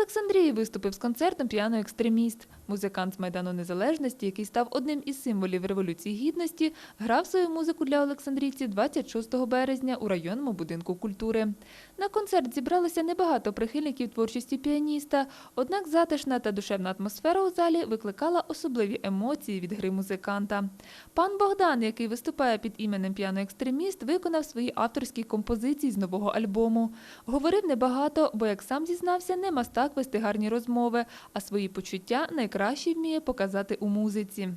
Олександрії виступив з концертом піано-екстреміст. Музикант з Майдану Незалежності, який став одним із символів Революції Гідності, грав свою музику для олександрійців 26 березня у районному будинку культури. На концерт зібралося небагато прихильників творчості піаніста, однак затишна та душевна атмосфера у залі викликала особливі емоції від гри музиканта. Пан Богдан, який виступає під іменем піано-екстреміст, виконав свої авторські композиції з нового альбому. Говорив небагато, бо, як сам зізнався, не мастак вести гарні розмови, а свої почуття найкраще вміє показати у музиці.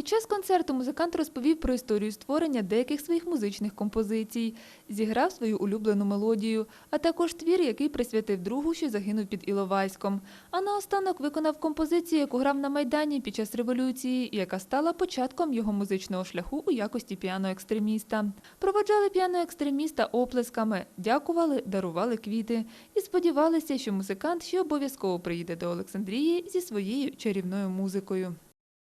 Під час концерту музикант розповів про історію створення деяких своїх музичних композицій, зіграв свою улюблену мелодію, а також твір, який присвятив другу, що загинув під Іловайськом. А наостанок виконав композицію, яку грав на Майдані під час революції, яка стала початком його музичного шляху у якості піано-екстреміста. Проводжали піано-екстреміста оплесками, дякували, дарували квіти і сподівалися, що музикант ще обов'язково приїде до Олександрії зі своєю чарівною музикою.